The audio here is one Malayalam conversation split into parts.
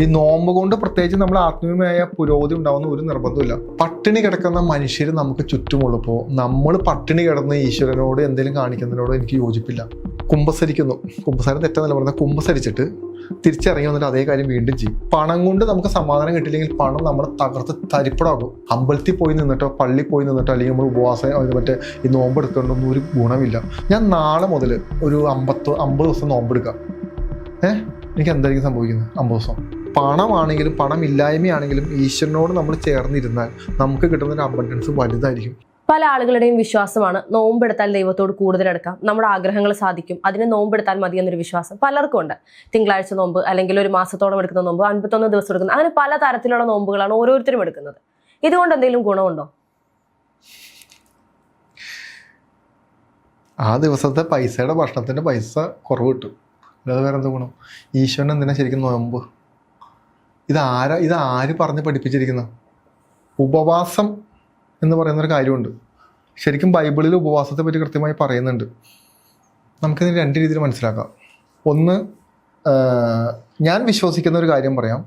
ഈ നോമ്പ് കൊണ്ട് പ്രത്യേകിച്ച് നമ്മൾ ആത്മീയമായ പുരോഗതി ഉണ്ടാവുന്ന ഒരു നിർബന്ധമില്ല പട്ടിണി കിടക്കുന്ന മനുഷ്യർ നമുക്ക് ചുറ്റുമുള്ളപ്പോൾ നമ്മൾ പട്ടിണി കിടന്ന് ഈശ്വരനോട് എന്തെങ്കിലും കാണിക്കുന്നതിനോട് എനിക്ക് യോജിപ്പില്ല. കുമ്പസരിക്കുന്നു. കുമ്പസാരം തെറ്റെന്നല്ല പറഞ്ഞാൽ കുമ്പസരിച്ചിട്ട് തിരിച്ചിറങ്ങി വന്നിട്ട് അതേ കാര്യം വീണ്ടും ചെയ്യും. പണം കൊണ്ട് നമുക്ക് സമാധാനം കിട്ടില്ലെങ്കിൽ പണം നമ്മളെ തകർത്ത് തരിപ്പടാകും അമ്പലത്തിൽ പോയി നിന്നിട്ടോ പള്ളി പോയി നിന്നിട്ടോ അല്ലെങ്കിൽ നമ്മൾ ഉപവാസം മറ്റേ ഈ നോമ്പ് എടുക്കേണ്ടൊന്നും ഒരു ഗുണമില്ല. ഞാൻ നാളെ മുതൽ ഒരു അമ്പത്തോ അമ്പത് ദിവസം നോമ്പെടുക്കാം. ഏഹ്? എനിക്ക് എന്തായിരിക്കും സംഭവിക്കുന്നത്? അമ്പത് ദിവസം. പണമാണെങ്കിലും പണമില്ലായ്മയാണെങ്കിലും ഈശ്വരനോട് നമ്മൾ ചേർന്നിരുന്നാൽ നമുക്ക് കിട്ടുന്ന ഒരു അബണ്ടൻസ് വലുതായിരിക്കും. പല ആളുകളുടെയും വിശ്വാസമാണ് നോമ്പെടുത്താൽ ദൈവത്തോട് കൂടുതൽ എടുക്കാം നമ്മുടെ ആഗ്രഹങ്ങൾ സാധിക്കും. അതിന് നോമ്പെടുത്താൽ മതി എന്നൊരു വിശ്വാസം പലർക്കും ഉണ്ട്. തിങ്കളാഴ്ച നോമ്പ് അല്ലെങ്കിൽ ഒരു മാസത്തോളം എടുക്കുന്ന നോമ്പ് അൻപത്തൊന്ന് ദിവസം എടുക്കുന്ന അങ്ങനെ പല തരത്തിലുള്ള നോമ്പുകളാണ് ഓരോരുത്തരും എടുക്കുന്നത്. ഇതുകൊണ്ട് എന്തെങ്കിലും ഗുണമുണ്ടോ? ആ ദിവസത്തെ പൈസയുടെ ഭക്ഷണത്തിന്റെ പൈസ കുറവ് കിട്ടും. അല്ലാതെ വേറെ എന്താ ഗുണം? ഈശ്വരൻ എന്തിനാ ശരിക്കും നോമ്പ്? ഇതാരാ ഇതാര് പറഞ്ഞ് പഠിപ്പിച്ചിരിക്കുന്ന? ഉപവാസം എന്ന് പറയുന്നൊരു കാര്യമുണ്ട്. ശരിക്കും ബൈബിളിൽ ഉപവാസത്തെ പറ്റി കൃത്യമായി പറയുന്നുണ്ട്. നമുക്കിതിന് രണ്ട് രീതിയിൽ മനസ്സിലാക്കാം. ഒന്ന് ഞാൻ വിശ്വസിക്കുന്ന ഒരു കാര്യം പറയാം.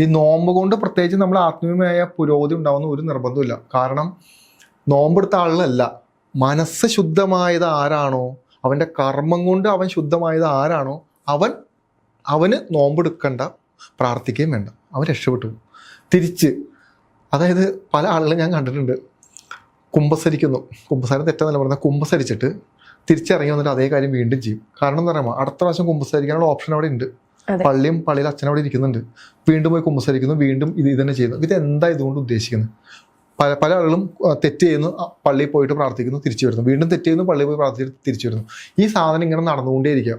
ഈ നോമ്പ് കൊണ്ട് പ്രത്യേകിച്ച് നമ്മൾ ആത്മീയമായ പുരോഗതി ഉണ്ടാവുന്ന ഒരു നിർബന്ധമില്ല കാരണം നോമ്പെടുത്ത ആളിലല്ല. മനസ്സ് ശുദ്ധമായത് ആരാണോ അവന്റെ കർമ്മം കൊണ്ട് അവൻ ശുദ്ധമായത് ആരാണോ അവൻ അവന് നോമ്പെടുക്കണ്ട പ്രാർത്ഥിക്കുകയും വേണ്ട. അവൻ രക്ഷപ്പെട്ടു. തിരിച്ച് അതായത് പല ആളുകളും ഞാൻ കണ്ടിട്ടുണ്ട്. കുമ്പസരിക്കുന്നു. കുമ്പസാരം തെറ്റെന്നല്ല പറഞ്ഞാൽ കുമ്പസരിച്ചിട്ട് തിരിച്ചിറങ്ങി വന്നിട്ട് അതേ കാര്യം വീണ്ടും ചെയ്യും. കാരണം എന്താ പറയുക അടുത്ത പ്രാവശ്യം കുമ്പസരിക്കാനുള്ള ഓപ്ഷൻ അവിടെ ഉണ്ട്. പള്ളിയും പള്ളിയിൽ അച്ഛൻ അവിടെ ഇരിക്കുന്നുണ്ട്. വീണ്ടും പോയി കുമ്പസരിക്കുന്നു വീണ്ടും ഇത് ഇതന്നെ തന്നെ ചെയ്യുന്നു. ഇത് എന്താ ഇതുകൊണ്ട് ഉദ്ദേശിക്കുന്നത്? പല പല ആളുകളും തെറ്റ് ചെയ്യുന്നു പള്ളിയിൽ പോയിട്ട് പ്രാർത്ഥിക്കുന്നു തിരിച്ചു വരുന്നു. വീണ്ടും തെറ്റ് ചെയ്യുന്നു പള്ളിയിൽ പോയി പ്രാർത്ഥിച്ച് തിരിച്ചു വരുന്നു. ഈ സാധനം ഇങ്ങനെ നടന്നുകൊണ്ടേയിരിക്കുക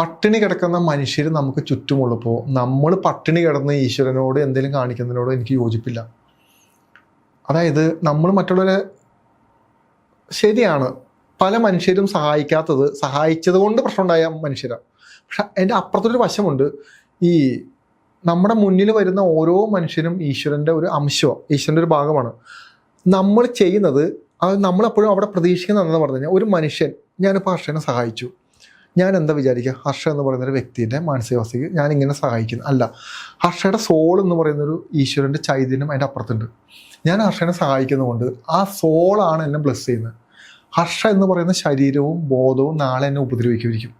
പട്ടിണി കിടക്കുന്ന മനുഷ്യർ നമുക്ക് ചുറ്റുമുള്ളപ്പോൾ നമ്മൾ പട്ടിണി കിടന്ന് ഈശ്വരനോട് എന്തെങ്കിലും കാണിക്കുന്നതിനോട് എനിക്ക് യോജിപ്പില്ല. അതായത് നമ്മൾ മറ്റുള്ളവരെ ശരിയാണ്. പല മനുഷ്യരും സഹായിക്കാത്തത് സഹായിച്ചത് കൊണ്ട് പ്രശ്നമുണ്ടായ മനുഷ്യരാണ് പക്ഷെ അതിന്റെ അപ്പുറത്തൊരു വശമുണ്ട്. ഈ നമ്മുടെ മുന്നിൽ വരുന്ന ഓരോ മനുഷ്യനും ഈശ്വരന്റെ ഒരു അംശമാണ് ഈശ്വരന്റെ ഒരു ഭാഗമാണ്. നമ്മൾ ചെയ്യുന്നത് അത് നമ്മളെപ്പോഴും അവിടെ പ്രതീക്ഷിക്കുന്നതെന്ന് പറഞ്ഞു കഴിഞ്ഞാൽ ഒരു മനുഷ്യൻ ഞാനിപ്പോൾ അർഷനെ സഹായിച്ചു. ഞാൻ എന്താ വിചാരിക്കുക? ഹർഷ എന്ന് പറയുന്ന ഒരു വ്യക്തിന്റെ മാനസികാവസ്ഥയ്ക്ക് ഞാൻ ഇങ്ങനെ സഹായിക്കുന്നു. അല്ല ഹർഷയുടെ സോൾ എന്ന് പറയുന്നൊരു ഈശ്വരന്റെ ചൈതന്യം അതിന്റെ അപ്പുറത്തുണ്ട്. ഞാൻ ഹർഷനെ സഹായിക്കുന്നതുകൊണ്ട് ആ സോളാണ് എന്നെ ബ്ലെസ് ചെയ്യുന്നത്. ഹർഷ എന്ന് പറയുന്ന ശരീരവും ബോധവും നാളെ എന്നെ ഉപദ്രവിക്കുമായിരിക്കും.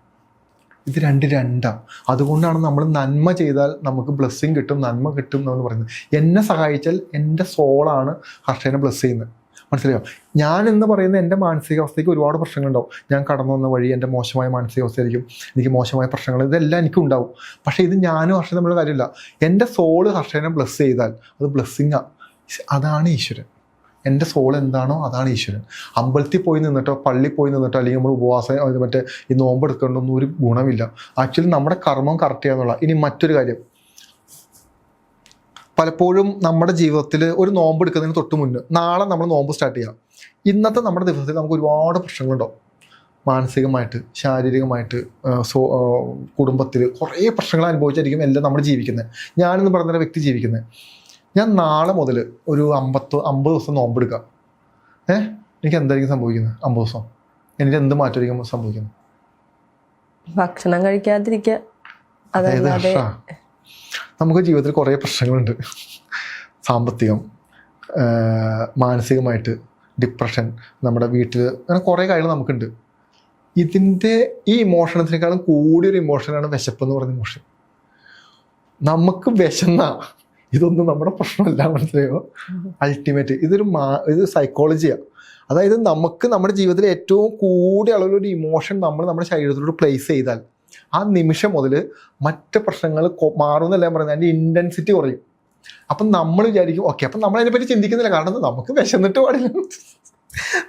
ഇത് രണ്ട് രണ്ടാണ് അതുകൊണ്ടാണ് നമ്മൾ നന്മ ചെയ്താൽ നമുക്ക് ബ്ലെസ്സിങ് കിട്ടും നന്മ കിട്ടും എന്ന് പറയുന്നത്. എന്നെ സഹായിച്ചാൽ എന്റെ സോളാണ് ഹർഷനെ ബ്ലെസ് ചെയ്യുന്നത്. മനസ്സിലായോ? ഞാൻ എന്ന് പറയുന്ന എന്റെ മാനസികാവസ്ഥയ്ക്ക് ഒരുപാട് പ്രശ്നങ്ങളുണ്ടാവും. ഞാൻ കടന്നു വന്ന വഴി എന്റെ മോശമായ മാനസികാവസ്ഥയായിരിക്കും. എനിക്ക് മോശമായ പ്രശ്നങ്ങൾ ഇതെല്ലാം എനിക്കും ഉണ്ടാവും പക്ഷേ ഇത് ഞാനും ഹർഷൻ തമ്മിലുള്ള കാര്യമില്ല. എന്റെ സോൾ ഹർഷനെ ബ്ലെസ് ചെയ്താൽ അത് ബ്ലെസ്സിങ്ങാണ് അതാണ് ഈശ്വരൻ. എന്റെ സോൾ എന്താണോ അതാണ് ഈശ്വരൻ. അമ്പലത്തിൽ പോയി നിന്നിട്ടോ പള്ളി പോയി നിന്നിട്ടോ അല്ലെങ്കിൽ നമ്മൾ ഉപവാസം മറ്റേ ഈ നോമ്പ് എടുക്കേണ്ടൊന്നും ഒരു ഗുണമില്ല. ആക്ച്വലി നമ്മുടെ കർമ്മം കറക്റ്റ് ചെയ്യാന്നുള്ള ഇനി മറ്റൊരു കാര്യം. പലപ്പോഴും നമ്മുടെ ജീവിതത്തിൽ ഒരു നോമ്പ് എടുക്കുന്നതിന് തൊട്ട് മുന്നേ നാളെ നമ്മൾ നോമ്പ് സ്റ്റാർട്ട് ചെയ്യാം. ഇന്നത്തെ നമ്മുടെ ദിവസത്തിൽ നമുക്ക് ഒരുപാട് പ്രശ്നങ്ങളുണ്ടാവും. മാനസികമായിട്ട് ശാരീരികമായിട്ട് സോ കുടുംബത്തിൽ കുറേ പ്രശ്നങ്ങൾ അനുഭവിച്ചായിരിക്കും എല്ലാം നമ്മൾ ജീവിക്കുന്നത്. ഞാനെന്ന് പറഞ്ഞ വ്യക്തി ജീവിക്കുന്നത്. ഞാൻ നാളെ മുതൽ ഒരു അമ്പത്തോ അമ്പത് ദിവസം നോമ്പെടുക്കാം ഏഹ് എനിക്ക് എന്തായിരിക്കും സംഭവിക്കുന്നത്? അമ്പത് ദിവസം. എനിക്ക് എന്ത് മാറ്റമായിരിക്കും സംഭവിക്കുന്നത്? ഭക്ഷണം കഴിക്കാതിരിക്കുക. അതായത് നമുക്ക് ജീവിതത്തിൽ കുറേ പ്രശ്നങ്ങളുണ്ട്. സാമ്പത്തികം മാനസികമായിട്ട് ഡിപ്രഷൻ നമ്മുടെ വീട്ടിൽ അങ്ങനെ കുറേ കാര്യങ്ങൾ നമുക്കുണ്ട്. ഇതിന്റെ ഈ ഇമോഷണത്തിനേക്കാളും കൂടിയൊരു ഇമോഷനാണ് വിശപ്പ് എന്ന് പറയുന്ന ഇമോഷൻ നമുക്ക് വിശന്ന. ഇതൊന്നും നമ്മുടെ പ്രശ്നമല്ല മനസ്സിലായോ? അൾട്ടിമേറ്റ് ഇതൊരു മാ ഇത് സൈക്കോളജിയാണ് അതായത് നമുക്ക് നമ്മുടെ ജീവിതത്തിൽ ഏറ്റവും കൂടിയ അളവിലൊരു ഇമോഷൻ നമ്മൾ നമ്മുടെ ശരീരത്തിലോട്ട് പ്ലേസ് ചെയ്താൽ ആ നിമിഷം മുതൽ മറ്റ് പ്രശ്നങ്ങൾ മാറുന്നല്ല ഞാൻ പറയുന്നത് അതിന്റെ ഇന്റൻസിറ്റി കുറയും. അപ്പം നമ്മൾ വിചാരിക്കും ഓക്കെ അപ്പം നമ്മൾ അതിനെപ്പറ്റി ചിന്തിക്കുന്നില്ല. കാരണം നമുക്ക് വിശന്നിട്ട് പാടില്ല.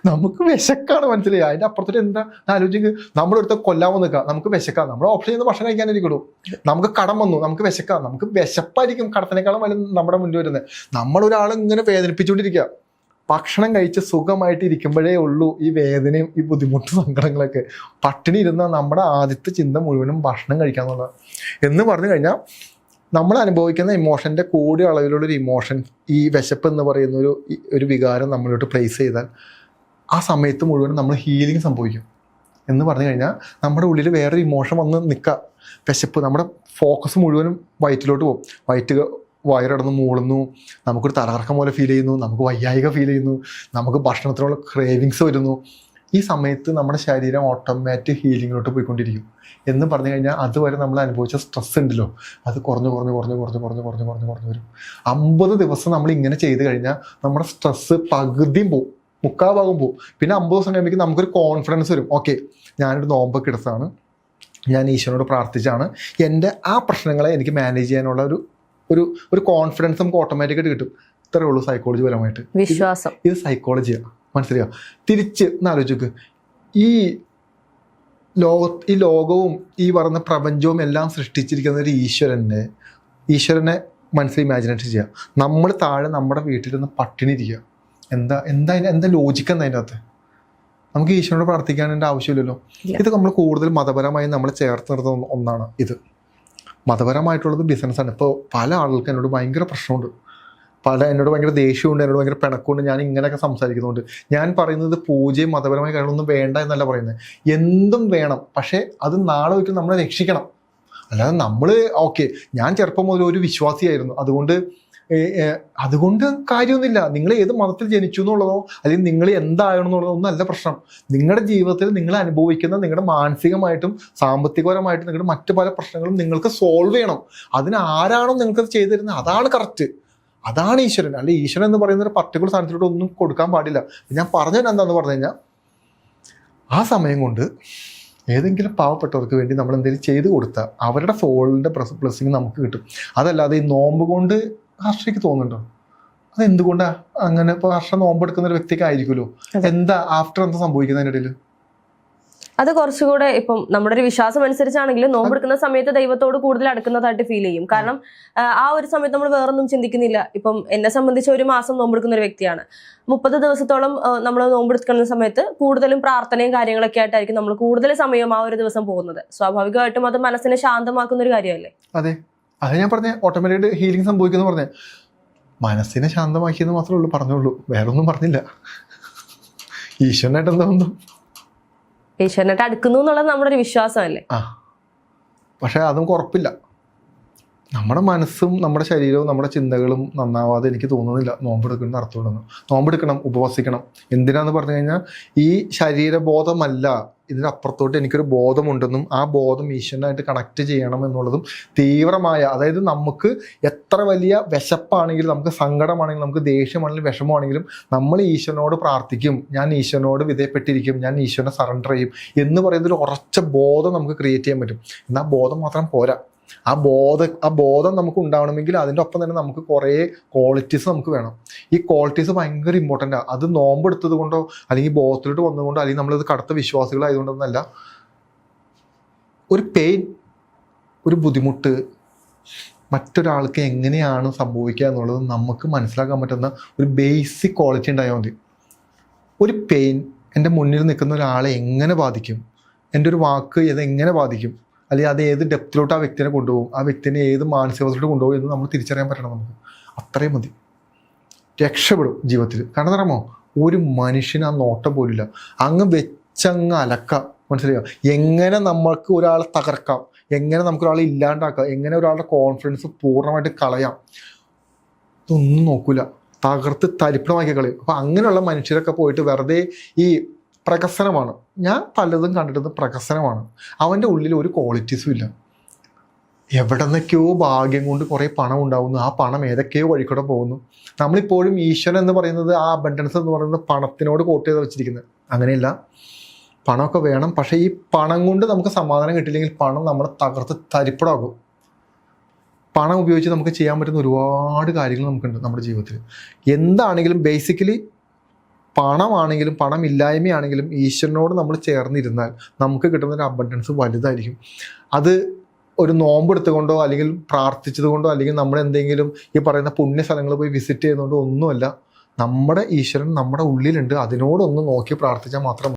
നമുക്ക് വിശക്കാണ് മനസ്സിലായി. അതിന്റെ അപ്പുറത്തോട്ട് എന്താ? ആലോചിക്ക് നമ്മളെടുത്ത് കൊല്ലാൻ നിൽക്കാം. നമുക്ക് വിശക്കാം. നമ്മൾ ഓപ്ഷൻ ചെയ്യുന്ന ഭക്ഷണം കഴിക്കാനിരിക്കുള്ളൂ. നമുക്ക് കടം വന്നു. നമുക്ക് വിശക്കാം. നമുക്ക് വിശപ്പായിരിക്കും കടത്തിനേക്കാളും വലുത് നമ്മുടെ മുന്നിൽ വരുന്നത്. നമ്മളൊരാളെ ഇങ്ങനെ വേദനിപ്പിച്ചുകൊണ്ടിരിക്കുക. ഭക്ഷണം കഴിച്ച് സുഖമായിട്ട് ഇരിക്കുമ്പോഴേ ഉള്ളൂ ഈ വേദനയും ഈ ബുദ്ധിമുട്ട് സങ്കടങ്ങളൊക്കെ. പട്ടിണി ഇരുന്ന നമ്മുടെ ആദ്യത്തെ ചിന്ത മുഴുവനും ഭക്ഷണം കഴിക്കാന്നുള്ളതാണ് എന്ന് പറഞ്ഞു കഴിഞ്ഞാൽ നമ്മൾ അനുഭവിക്കുന്ന ഇമോഷന്റെ കൂടിയ അളവിലുള്ളൊരു ഇമോഷൻ ഈ വിശപ്പ് എന്ന് പറയുന്ന ഒരു ഒരു വികാരം നമ്മളിലോട്ട് പ്ലേസ് ചെയ്താൽ ആ സമയത്ത് മുഴുവനും നമ്മൾ ഹീലിംഗ് സംഭവിക്കും. എന്ന് പറഞ്ഞു കഴിഞ്ഞാൽ നമ്മുടെ ഉള്ളിൽ വേറൊരു ഇമോഷൻ വന്ന് നിൽക്കുക വിശപ്പ് നമ്മുടെ ഫോക്കസ് മുഴുവനും വയറ്റിലോട്ട് പോകും. വയറ്റ് വയറിടന്ന് മൂളുന്നു. നമുക്കൊരു തലകറക്കം പോലെ ഫീൽ ചെയ്യുന്നു. നമുക്ക് വയ്യായിക ഫീൽ ചെയ്യുന്നു. നമുക്ക് ഭക്ഷണത്തിനുള്ള ക്രേവിങ്സ് വരുന്നു. ഈ സമയത്ത് നമ്മുടെ ശരീരം ഓട്ടോമാറ്റിക് ഹീലിങ്ങിലോട്ട് പോയിക്കൊണ്ടിരിക്കും. എന്ന് പറഞ്ഞു കഴിഞ്ഞാൽ അതുവരെ നമ്മൾ അനുഭവിച്ച സ്ട്രെസ് ഉണ്ടല്ലോ. അത് കുറഞ്ഞു കുറഞ്ഞു കുറഞ്ഞു കുറഞ്ഞു കുറഞ്ഞു കുറഞ്ഞു കുറഞ്ഞു കുറഞ്ഞു വരും. അമ്പത് ദിവസം നമ്മൾ ഇങ്ങനെ ചെയ്ത് കഴിഞ്ഞാൽ നമ്മുടെ സ്ട്രെസ് പകുതിയും പോവും. മുക്കാൽ ഭാഗം പോവും. പിന്നെ അമ്പത് ദിവസം കഴിയുമ്പോൾ നമുക്കൊരു കോൺഫിഡൻസ് വരും. ഓക്കെ ഞാനൊരു നോമ്പൊക്കെ എടുത്തതാണ്. ഞാൻ ഈശ്വരനോട് പ്രാർത്ഥിച്ചാണ് എന്റെ ആ പ്രശ്നങ്ങളെ എനിക്ക് മാനേജ് ചെയ്യാനുള്ള ഒരു ഒരു ഒരു കോൺഫിഡൻസ് നമുക്ക് ഓട്ടോമാറ്റിക്കായിട്ട് കിട്ടും. ഇത്രയേ ഉള്ളൂ സൈക്കോളജി പരമായിട്ട്. വിശ്വാസം. ഇത് സൈക്കോളജിയാണ് മനസ്സിലായോ? തിരിച്ച് എന്നാലോചിക്ക് ഈ ലോക ഈ ലോകവും ഈ പറഞ്ഞ പ്രപഞ്ചവും എല്ലാം സൃഷ്ടിച്ചിരിക്കുന്ന ഒരു ഈശ്വരനെ ഈശ്വരനെ മനസ്സിൽ ഇമാജിനേഷൻ ചെയ്യുക. നമ്മൾ താഴെ നമ്മുടെ വീട്ടിൽ നിന്ന് പട്ടിണി ഇരിക്കുക. എന്താ എന്താ എന്താ ലോജിക്ക് എന്താ അതിന്റെ അകത്ത്? നമുക്ക് ഈശ്വരനോട് പ്രാർത്ഥിക്കാൻ ആവശ്യമില്ലല്ലോ. ഇത് നമ്മൾ കൂടുതൽ മതപരമായി നമ്മൾ ചേർത്ത് നിർത്തുന്ന ഒന്നാണ് ഇത്. മതപരമായിട്ടുള്ളത് ബിസിനസ്സാണ് ഇപ്പോൾ പല ആളുകൾക്ക് എന്നോട് ഭയങ്കര പ്രശ്നമുണ്ട്. പല എന്നോട് ഭയങ്കര ദേഷ്യമുണ്ട് എന്നോട് ഭയങ്കര പിണക്കമുണ്ട്. ഞാൻ ഇങ്ങനെയൊക്കെ സംസാരിക്കുന്നുണ്ട്. ഞാൻ പറയുന്നത് പൂജയും മതപരമായ കാര്യങ്ങളൊന്നും വേണ്ട എന്നല്ല പറയുന്നത്. എന്തും വേണം പക്ഷേ അത് നാളെ ഒരിക്കലും നമ്മളെ രക്ഷിക്കണം. അല്ലാതെ നമ്മൾ ഓക്കെ ഞാൻ ചെറുപ്പം മുതൽ ഒരു വിശ്വാസിയായിരുന്നു. അതുകൊണ്ട് അതുകൊണ്ട് കാര്യമൊന്നുമില്ല. നിങ്ങൾ ഏത് മതത്തിൽ ജനിച്ചു എന്നുള്ളതോ അല്ലെങ്കിൽ നിങ്ങൾ എന്താകണം എന്നുള്ളതോ ഒന്നല്ല പ്രശ്നം. നിങ്ങളുടെ ജീവിതത്തിൽ നിങ്ങൾ അനുഭവിക്കുന്ന നിങ്ങളുടെ മാനസികമായിട്ടും സാമ്പത്തികപരമായിട്ടും നിങ്ങളുടെ മറ്റു പല പ്രശ്നങ്ങളും നിങ്ങൾക്ക് സോൾവ് ചെയ്യണം. അതിന് ആരാണോ നിങ്ങൾക്ക് ചെയ്തു തരുന്നത്? അതാണ് കറക്റ്റ് അതാണ് ഈശ്വരൻ. അല്ലെ ഈശ്വരൻ എന്ന് പറയുന്ന ഒരു പർട്ടിക്കുലർ സ്ഥാനത്തിലോട്ട് ഒന്നും കൊടുക്കാൻ പാടില്ല. ഞാൻ പറഞ്ഞത് എന്താന്ന് പറഞ്ഞു കഴിഞ്ഞാൽ ആ സമയം കൊണ്ട് ഏതെങ്കിലും പാവപ്പെട്ടവർക്ക് വേണ്ടി നമ്മൾ എന്തെങ്കിലും ചെയ്തു കൊടുത്താൽ അവരുടെ സോളിന്റെ ബ്ലെസ്സിങ് നമുക്ക് കിട്ടും. അതല്ലാതെ ഈ നോമ്പ് കൊണ്ട് ഹർഷയ്ക്ക് തോന്നുന്നുണ്ടോ? അതെന്തുകൊണ്ടാ? അങ്ങനെ ഇപ്പൊ ഹർഷ നോമ്പ് എടുക്കുന്ന ഒരു വ്യക്തിക്ക് ആയിരിക്കുമല്ലോ എന്താ ആഫ്റ്റർ എന്താ സംഭവിക്കുന്നതിന്റെ ഇടയിൽ? അത് കുറച്ചുകൂടെ ഇപ്പം നമ്മുടെ ഒരു വിശ്വാസം അനുസരിച്ചാണെങ്കിൽ നോമ്പെടുക്കുന്ന സമയത്ത് ദൈവത്തോട് കൂടുതൽ അടുക്കുന്നതായിട്ട് ഫീൽ ചെയ്യും. കാരണം ആ, ആ ഒരു സമയത്ത് നമ്മൾ വേറൊന്നും ചിന്തിക്കുന്നില്ല. ഇപ്പം എന്നെ സംബന്ധിച്ച് ഒരു മാസം നോമ്പെടുക്കുന്ന ഒരു വ്യക്തിയാണ്. മുപ്പത് ദിവസത്തോളം നമ്മൾ നോമ്പെടുക്കുന്ന സമയത്ത് കൂടുതലും പ്രാർത്ഥനയും കാര്യങ്ങളൊക്കെ ആയിട്ടായിരിക്കും നമ്മൾ കൂടുതൽ സമയം ആ ഒരു ദിവസം പോകുന്നത്. സ്വാഭാവികമായിട്ടും അത് മനസ്സിനെ ശാന്തമാക്കുന്ന ഒരു കാര്യമല്ലേ? അതെ. അത് ഞാൻ പറഞ്ഞ ഓട്ടോമാറ്റിക് ഹീലിംഗ് സംഭവിക്കുന്നു പറഞ്ഞേ. മനസ്സിനെ ശാന്തമാക്കിയെന്ന് മാത്രമേ ഉള്ളൂ പറഞ്ഞുള്ളൂ. വേറെ ഒന്നും പറഞ്ഞില്ല. ഈശ്വരനായിട്ട് എന്താ ബന്ധം? ഈശ്വരനായിട്ട് അടുക്കുന്നു എന്നുള്ളത് നമ്മുടെ ഒരു വിശ്വാസമല്ലേ? ആ. പക്ഷെ അതും ഉറപ്പില്ല. നമ്മുടെ മനസ്സും നമ്മുടെ ശരീരവും നമ്മുടെ ചിന്തകളും നന്നാവാതെ എനിക്ക് തോന്നുന്നില്ല നോമ്പെടുക്കണം നടത്തുകൊണ്ടെന്ന് നോമ്പെടുക്കണം ഉപവസിക്കണം. എന്തിനാന്ന് പറഞ്ഞു കഴിഞ്ഞാൽ ഈ ശരീരബോധമല്ല ഇതിനപ്പുറത്തോട്ട് എനിക്കൊരു ബോധമുണ്ടെന്നും ആ ബോധം ഈശ്വരനായിട്ട് കണക്ട് ചെയ്യണം എന്നുള്ളതും തീവ്രമായ അതായത് നമുക്ക് എത്ര വലിയ വിശപ്പാണെങ്കിലും നമുക്ക് സങ്കടമാണെങ്കിലും നമുക്ക് ദേഷ്യമാണെങ്കിലും വിഷമമാണെങ്കിലും നമ്മൾ ഈശ്വരനോട് പ്രാർത്ഥിക്കും. ഞാൻ ഈശ്വരനോട് വിധേയപ്പെട്ടിരിക്കും. ഞാൻ ഈശ്വരനെ സറണ്ടർ ചെയ്യും എന്ന് പറയുന്നൊരു ഉറച്ച ബോധം നമുക്ക് ക്രിയേറ്റ് ചെയ്യാൻ പറ്റും. എന്നാൽ ബോധം മാത്രം പോരാ. ആ ബോധ ആ ബോധം നമുക്ക് ഉണ്ടാവണമെങ്കിൽ അതിന്റെ ഒപ്പം തന്നെ നമുക്ക് കുറേ ക്വാളിറ്റീസ് നമുക്ക് വേണം. ഈ ക്വാളിറ്റീസ് ഭയങ്കര ഇമ്പോർട്ടന്റ് ആണ് അത് നോമ്പെടുത്തത് കൊണ്ടോ അല്ലെങ്കിൽ ബോധത്തിലോട്ട് വന്നതുകൊണ്ടോ അല്ലെങ്കിൽ നമ്മളത് കടുത്ത വിശ്വാസികളായതുകൊണ്ടൊന്നല്ല ഒരു പെയിൻ ഒരു ബുദ്ധിമുട്ട് മറ്റൊരാൾക്ക് എങ്ങനെയാണ് സംഭവിക്കുക എന്നുള്ളത് നമുക്ക് മനസ്സിലാക്കാൻ പറ്റുന്ന ഒരു ബേസിക് ക്വാളിറ്റി ഉണ്ടായാൽ മതി. ഒരു പെയിൻ എന്റെ മുന്നിൽ നിൽക്കുന്ന ഒരാളെ എങ്ങനെ ബാധിക്കും? എന്റെ ഒരു വാക്ക് ഇത് എങ്ങനെ ബാധിക്കും? അല്ലെങ്കിൽ അത് ഏത് ഡെപ്തിലോട്ട് ആ വ്യക്തിനെ കൊണ്ടുപോകും ആ വ്യക്തിനെ ഏത് മാനസികവസ്ഥയിലോട്ട് കൊണ്ടുപോകും എന്ന് നമ്മൾ തിരിച്ചറിയാൻ പറ്റണം നമുക്ക്. അത്രയും മതി. രക്ഷപ്പെടും ജീവിതത്തിൽ. കാരണം എന്താ ഒരു മനുഷ്യന് ആ നോട്ടം പോലില്ല അങ്ങ് വെച്ചങ്ങ് അലക്കാം. മനസ്സിലായോ? എങ്ങനെ നമ്മൾക്ക് ഒരാളെ തകർക്കാം? എങ്ങനെ നമുക്ക് ഒരാളെ ഇല്ലാണ്ടാക്കാം? എങ്ങനെ ഒരാളുടെ കോൺഫിഡൻസ് പൂർണമായിട്ട് കളയാം? ഇതൊന്നും നോക്കൂല. തകർത്ത് തരിപ്പണമാക്കി കളയും. അപ്പം അങ്ങനെയുള്ള മനുഷ്യരൊക്കെ പോയിട്ട് വെറുതെ ഈ പ്രകസനമാണ്. ഞാൻ പലതും കണ്ടിട്ടത് പ്രകസനമാണ്. അവന്റെ ഉള്ളിൽ ഒരു ക്വാളിറ്റീസും ഇല്ല. എവിടെ നിന്നൊക്കെയോ ഭാഗ്യം കൊണ്ട് കുറേ പണം ഉണ്ടാവുന്നു. ആ പണം ഏതൊക്കെയോ വഴിക്കൂടെ പോകുന്നു. നമ്മളിപ്പോഴും ഈശ്വരൻ എന്ന് പറയുന്നത് ആ അബണ്ടൻസ് എന്ന് പറയുന്നത് പണത്തിനോട് കോട്ട് ചെയ്ത് വെച്ചിരിക്കുന്നത്. അങ്ങനെയല്ല. പണമൊക്കെ വേണം. പക്ഷേ ഈ പണം കൊണ്ട് നമുക്ക് സമാധാനം കിട്ടില്ലെങ്കിൽ പണം നമ്മളെ തകർത്ത് തരിപ്പടാകും. പണം ഉപയോഗിച്ച് നമുക്ക് ചെയ്യാൻ പറ്റുന്ന ഒരുപാട് കാര്യങ്ങൾ നമുക്കുണ്ട് നമ്മുടെ ജീവിതത്തിൽ. എന്താണെങ്കിലും ബേസിക്കലി പണമാണെങ്കിലും പണമില്ലായ്മയാണെങ്കിലും ഈശ്വരനോട് നമ്മൾ ചേർന്നിരുന്നാൽ നമുക്ക് കിട്ടുന്ന ഒരു അബണ്ടൻസ് വലുതായിരിക്കും. അത് ഒരു നോമ്പ് എടുത്തുകൊണ്ടോ അല്ലെങ്കിൽ പ്രാർത്ഥിച്ചതുകൊണ്ടോ അല്ലെങ്കിൽ നമ്മൾ എന്തെങ്കിലും ഈ പറയുന്ന പുണ്യ സ്ഥലങ്ങൾ പോയി വിസിറ്റ് ചെയ്യുന്നതുകൊണ്ടോ ഒന്നുമല്ല. നമ്മുടെ ഈശ്വരൻ നമ്മുടെ ഉള്ളിലുണ്ട്. അതിനോടൊന്ന് നോക്കി പ്രാർത്ഥിച്ചാൽ മാത്രം